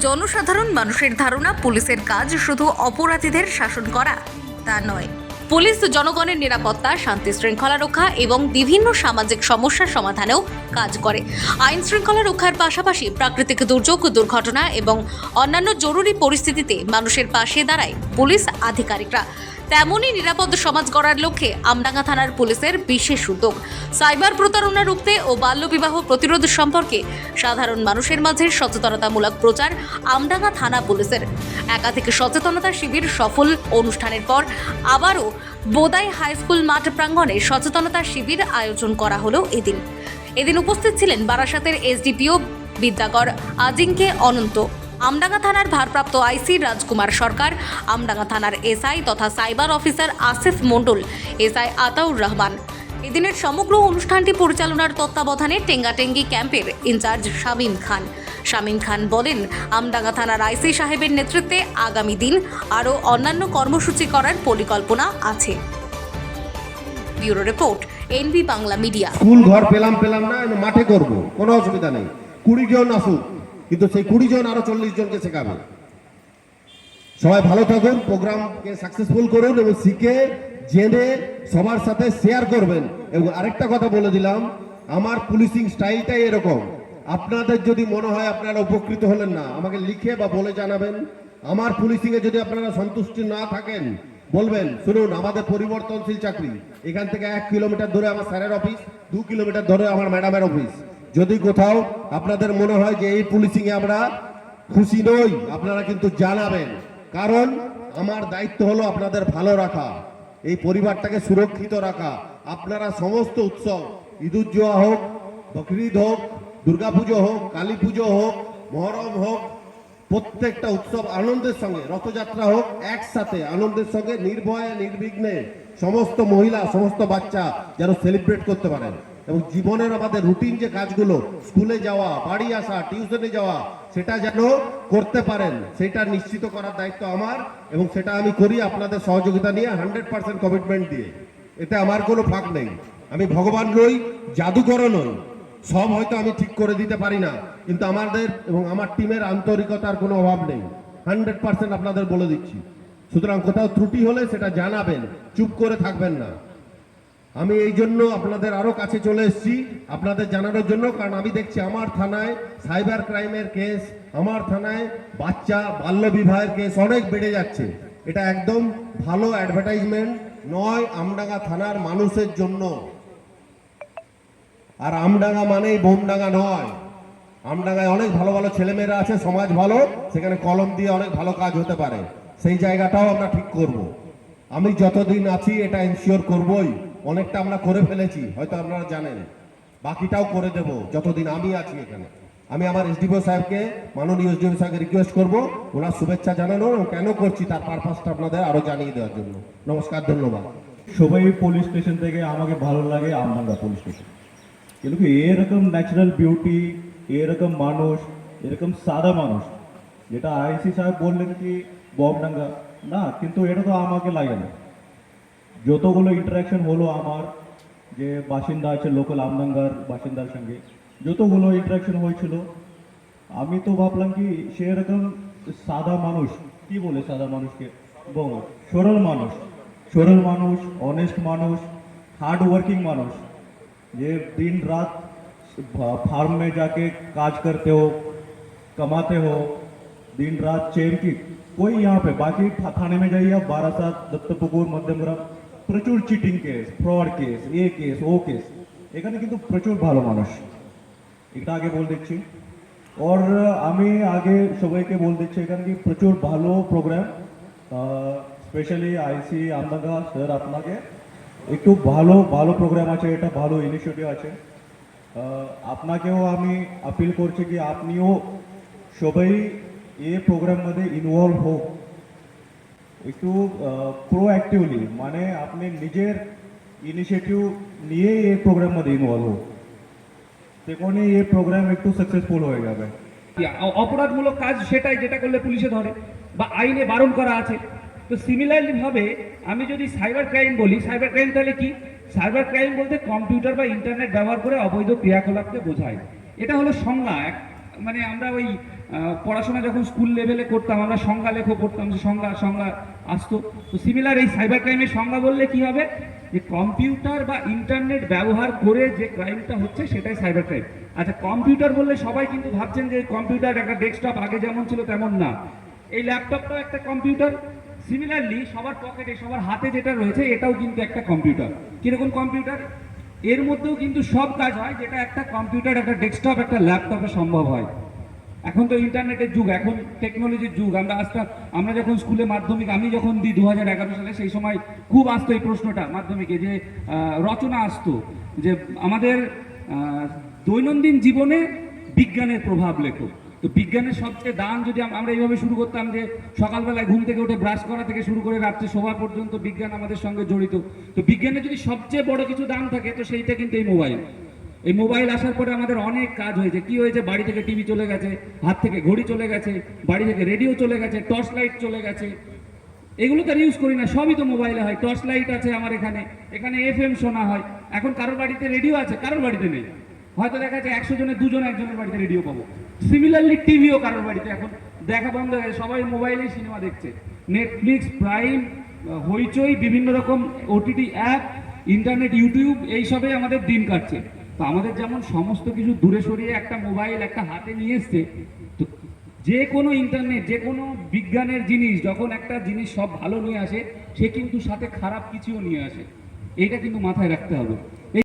জনসাধারণ মানুষের ধারণা, পুলিশের কাজ শুধু অপরাধীদের শাসন করা, তা নয়। পুলিশ জনগণের নিরাপত্তা, শান্তি শৃঙ্খলা রক্ষা এবং বিভিন্ন সামাজিক সমস্যার সমাধানেও কাজ করে। আইন শৃঙ্খলা রক্ষার পাশাপাশি প্রাকৃতিক দুর্যোগ, দুর্ঘটনা এবং অন্যান্য জরুরি পরিস্থিতিতে মানুষের পাশে দাঁড়ায় পুলিশ আধিকারিকরা। তেমনই নিরাপদ সমাজ গড়ার লক্ষ্যে আমডাঙ্গা থানার পুলিশের বিশেষ উদ্যোগ। সাইবার প্রতারণা রুখতে ও বাল্যবিবাহ প্রতিরোধ সম্পর্কে সাধারণ মানুষের মাঝে সচেতনতামূলক প্রচার আমডাঙ্গা থানা পুলিশের। একাধিক সচেতনতা শিবির সফল অনুষ্ঠানের পর আবারও বোদাই হাই স্কুল মাঠ প্রাঙ্গণে সচেতনতা শিবির আয়োজন করা হলো এদিন। এদিন উপস্থিত ছিলেন বারাসাতের এসডিপিও বিদ্যাগড় আজিঙ্কে অনন্ত। আমডাঙ্গা থানার ভারপ্রাপ্ত আইসি রাজকুমার সরকার, আমডাঙ্গা থানার এসআই তথা cyber officer Asif Mondal, SI Ataur Rahman. এদিনের সমগ্র অনুষ্ঠানটি পরিচালনার তত্ত্বাবধানে টেঙ্গাটেঙ্গি ক্যাম্পের ইনচার্জ শামীম খান। শামীম খান বলেন, আমডাঙ্গা থানার আইসি সাহেবের নেতৃত্বে আগামী দিন আরও অন্যান্য কর্মসূচি করার পরিকল্পনা আছে। Bureau report NB Bangla media. School ঘর পেলাম পেলাম না মাঠে করব। কোনো অসুবিধা নেই। কুড়ি জন আসুক। কিন্তু সেই কুড়ি জন আরও চল্লিশ জনকে শেখাবে। সবাই ভালো থাকুন, প্রোগ্রামকে সাকসেসফুল করুন এবং শিখে, জেনে, সবার সাথে শেয়ার করবেন। এবং আরেকটা কথা বলে দিলাম, আমার পুলিশিং স্টাইলটাই এরকম। আপনাদের যদি মনে হয় আপনারা উপকৃত হলেন না, আমাকে লিখে বা বলে জানাবেন। আমার পুলিশিং এ যদি আপনারা সন্তুষ্টি না থাকেন, বলবেন, শুনুন, আমাদের পরিবর্তনশীল চাকরি। এখান থেকে এক কিলোমিটার ধরে আমার স্যারের অফিস দু কিলোমিটার ধরে আমার ম্যাডামের অফিস যদি কোথাও আপনাদের মনে হয় যে এই পুলিশিং এ আমরা খুশি নই, আপনারা কিন্তু জানাবেন। কারণ আমার দায়িত্ব হলো আপনাদের ভালো রাখা, এই পরিবারটাকে সুরক্ষিত রাখা। আপনারা সমস্ত উৎসব ঈদুজ্জোহা হোক, বকরিদ হোক, দুর্গাপুজো হোক কালী পুজো হোক, মহরম হোক, প্রত্যেকটা উৎসব আনন্দের সঙ্গে, রথযাত্রা হোক, একসাথে আনন্দের সঙ্গে, নির্ভয়ে, নির্বিঘ্নে সমস্ত মহিলা, সমস্ত বাচ্চা যেন সেলিব্রেট করতে পারেন। এবং জীবনের আমাদের রুটিন যে কাজগুলো, স্কুলে যাওয়া, বাড়ি আসা টিউশনে যাওয়া, সেটা যেন করতে পারেন, সেটা নিশ্চিত করার দায়িত্ব আমার এবং সেটা আমি করি আপনাদের সহযোগিতা নিয়ে হান্ড্রেড পার্সেন্ট কমিটমেন্ট দিয়ে। এতে আমার কোনো ফাঁক নেই। আমি ভগবান নই, জাদুকরও নই। সব হয়তো আমি ঠিক করে দিতে পারি না, কিন্তু আমাদের এবং আমার টিমের আন্তরিকতার কোনো অভাব নেই। হান্ড্রেড পার্সেন্ট আপনাদের বলে দিচ্ছি। সুতরাং কোথাও ত্রুটি হলে সেটা জানাবেন, চুপ করে থাকবেন না। আমি এই জন্য আপনাদের আরও কাছে চলে এসেছি আপনাদের জানানোর জন্য, কারণ আমি দেখছি আমার থানায় সাইবার ক্রাইমের কেস, আমার থানায় বাচ্চা বাল্য বিবাহের কেস অনেক বেড়ে যাচ্ছে। এটা একদম ভালো অ্যাডভার্টাইজমেন্ট নয় আমডাঙ্গা থানার মানুষের জন্য। আর আমডাঙ্গা মানেই বোমডাঙ্গা নয়। আমডাঙ্গায় অনেক ভালো ভালো ছেলেমেয়েরা আছে, সমাজ ভালো, সেখানে কলম দিয়ে অনেক ভালো কাজ হতে পারে। সেই জায়গাটাও আমরা ঠিক করব। আমি যতদিন আছি এটা এনশিওর করবই। অনেকটা আমরা করে ফেলেছি, হয়তো আপনারা জানেন। বাকিটাও করে দেব, যতদিন আমি আছি এখানে। আমি আমার এসডিপিও সাহেবকে, মাননীয় এসডিপিও সাহেবকে রিকোয়েস্ট করব, ওনার শুভেচ্ছা জানানো এবং কেন করছি তার পারপাসটা আপনাদের আরও জানিয়ে দেওয়ার জন্য। নমস্কার, ধন্যবাদ। সবাই পুলিশ স্টেশন থেকে আমাকে ভালো লাগে আমডাঙ্গা পুলিশ স্টেশন কিন্তু এরকম ন্যাচারাল বিউটি এরকম মানুষ, এরকম সাদা মানুষ, যেটা আইসি সাহেব বললেন কি বমডাঙ্গা না, কিন্তু এটা তো আমাকে লাগে না। যতগুলো ইন্টারাকশন হলো আমার যে বাসিন্দা আছে লোকাল আমডাঙ্গার বাসিন্দার সঙ্গে যতগুলো ইন্টারাকশন হয়েছিল আমি তো ভাবলাম কি সেরকম সাদা মানুষ কি বলে সাদা মানুষকে বল সরল মানুষ সরল মানুষ অনেস্ট মানুষ हार्ड वर्किंग मानुष ये दिन रात फार्म में जाके काज करते हो कमाते हो दिन रात चैन की कोई यहाँ पे बाकी था- थाने में जाइए आप बारासात दत्तपुकुर মধ্যমগ্রাম প্রচুর চিটিং কেস ফ্রড কেস এ কেস ও কেস এখানে কিন্তু প্রচুর ভালো মানুষ। এটা আগে বল দিচ্ছি। ওর, আমি আগে সবাইকে বল দিচ্ছি, এখানে কি প্রচুর ভালো programme specially IC Amdanga sir আপনাকে। একটু ভালো ভালো প্রোগ্রাম আছে, এটা ভালো ইনিশিয়েটিভ আছে। আপনাকেও আমি আপিল করছি কি আপনিও সবাই এ মধ্যে ইনভলভ হোক। একটু প্রোঅ্যাক্টিভলি মানে আপনি নিজের ইনিশিয়েটিভ নিয়ে এই প্রোগ্রাম মধ্যে ইনভলভ হোক সেখানে এই প্রোগ্রাম একটু সাকসেসফুল হয়ে যাবে। অপরাধমূলক কাজ সেটাই যেটা করলে পুলিশে ধরে বা আইনে বারণ করা আছে। তো সিমিলারলিভাবে আমি যদি সাইবার ক্রাইম বলি সাইবার ক্রাইম তাহলে কি? সাইবার ক্রাইম বলতে কম্পিউটার বা ইন্টারনেট ব্যবহার করে অবৈধ ক্রিয়াকলাপকে বোঝায়। এটা হলো সংজ্ঞা। মানে আমরা ওই পড়াশোনা যখন স্কুল লেভেলে করতাম, আমরা সংজ্ঞা লেখো করতাম, যে সংজ্ঞা সংজ্ঞা আসতো। তো সিমিলার এই সাইবার ক্রাইমের সংজ্ঞা বললে কি হবে? যে কম্পিউটার বা ইন্টারনেট ব্যবহার করে যে ক্রাইমটা হচ্ছে, সেটাই সাইবার ক্রাইম আচ্ছা কম্পিউটার বললে সবাই কিন্তু ভাবছেন যে কম্পিউটার একটা ডেস্কটপ আগে যেমন ছিল তেমন না। এই ল্যাপটপটাও একটা কম্পিউটার সিমিলারলি সবার পকেটে সবার হাতে যেটা রয়েছে, এটাও কিন্তু একটা কম্পিউটার কীরকম কম্পিউটার এর মধ্যেও কিন্তু সব কাজ হয় যেটা একটা কম্পিউটার একটা ডেস্কটপ একটা ল্যাপটপে সম্ভব হয়। এখন তো ইন্টারনেটের যুগ, এখন টেকনোলজির যুগ। আমরা আজকে আমরা যখন স্কুলে মাধ্যমিক, আমি যখন দিই দু হাজার এগারো সালে, সেই সময় খুব আসতো এই প্রশ্নটা মাধ্যমিকে, যে রচনা আসতো, যে, আমাদের দৈনন্দিন জীবনে বিজ্ঞানের প্রভাব লেখো। তো বিজ্ঞানের সবচেয়ে দান যদি আমরা এইভাবে শুরু করতাম যে, সকালবেলায় ঘুম থেকে উঠে ব্রাশ করা থেকে শুরু করে রাত্রে শোভা পর্যন্ত বিজ্ঞান আমাদের সঙ্গে জড়িত। তো বিজ্ঞানের যদি সবচেয়ে বড় কিছু দান থাকে, তো সেইটা কিন্তু এই মোবাইল। এই মোবাইল আসার পরে আমাদের অনেক কাজ হয়েছে। কি হয়েছে? বাড়ি থেকে টিভি চলে গেছে, হাত থেকে ঘড়ি চলে গেছে, বাড়ি থেকে রেডিও চলে গেছে টর্চ লাইট চলে গেছে। এগুলো তো আর ইউজ করি না, সবই তো মোবাইলে হয়। টর্চ লাইট আছে আমার এখানে এখানে এফ এম শোনা হয়। এখন কারোর বাড়িতে রেডিও আছে? কারোর বাড়িতে নেই। হয়তো দেখা যাচ্ছে একশো জনের দুজন একজনের বাড়িতে রেডিও পাবো। সিমিলারলি টিভিও কারোর বাড়িতে এখন দেখা বন্ধ হয়ে গেছে। সবাই মোবাইলেই সিনেমা দেখছে। নেটফ্লিক্স প্রাইম হইচই, বিভিন্ন রকম ওটিটি অ্যাপ ইন্টারনেট ইউটিউব এইসবে আমাদের দিন কাটছে। তো আমাদের যেমন সমস্ত কিছু দূরে সরিয়ে একটা মোবাইল, একটা হাতে নিয়ে এসছে, তো যে কোনো ইন্টারনেট যে কোনো বিজ্ঞানের জিনিস, যখন একটা জিনিস সব ভালো নিয়ে আসে, সে কিন্তু সাথে খারাপ কিছুও নিয়ে আসে। এটা কিন্তু মাথায় রাখতে হবে।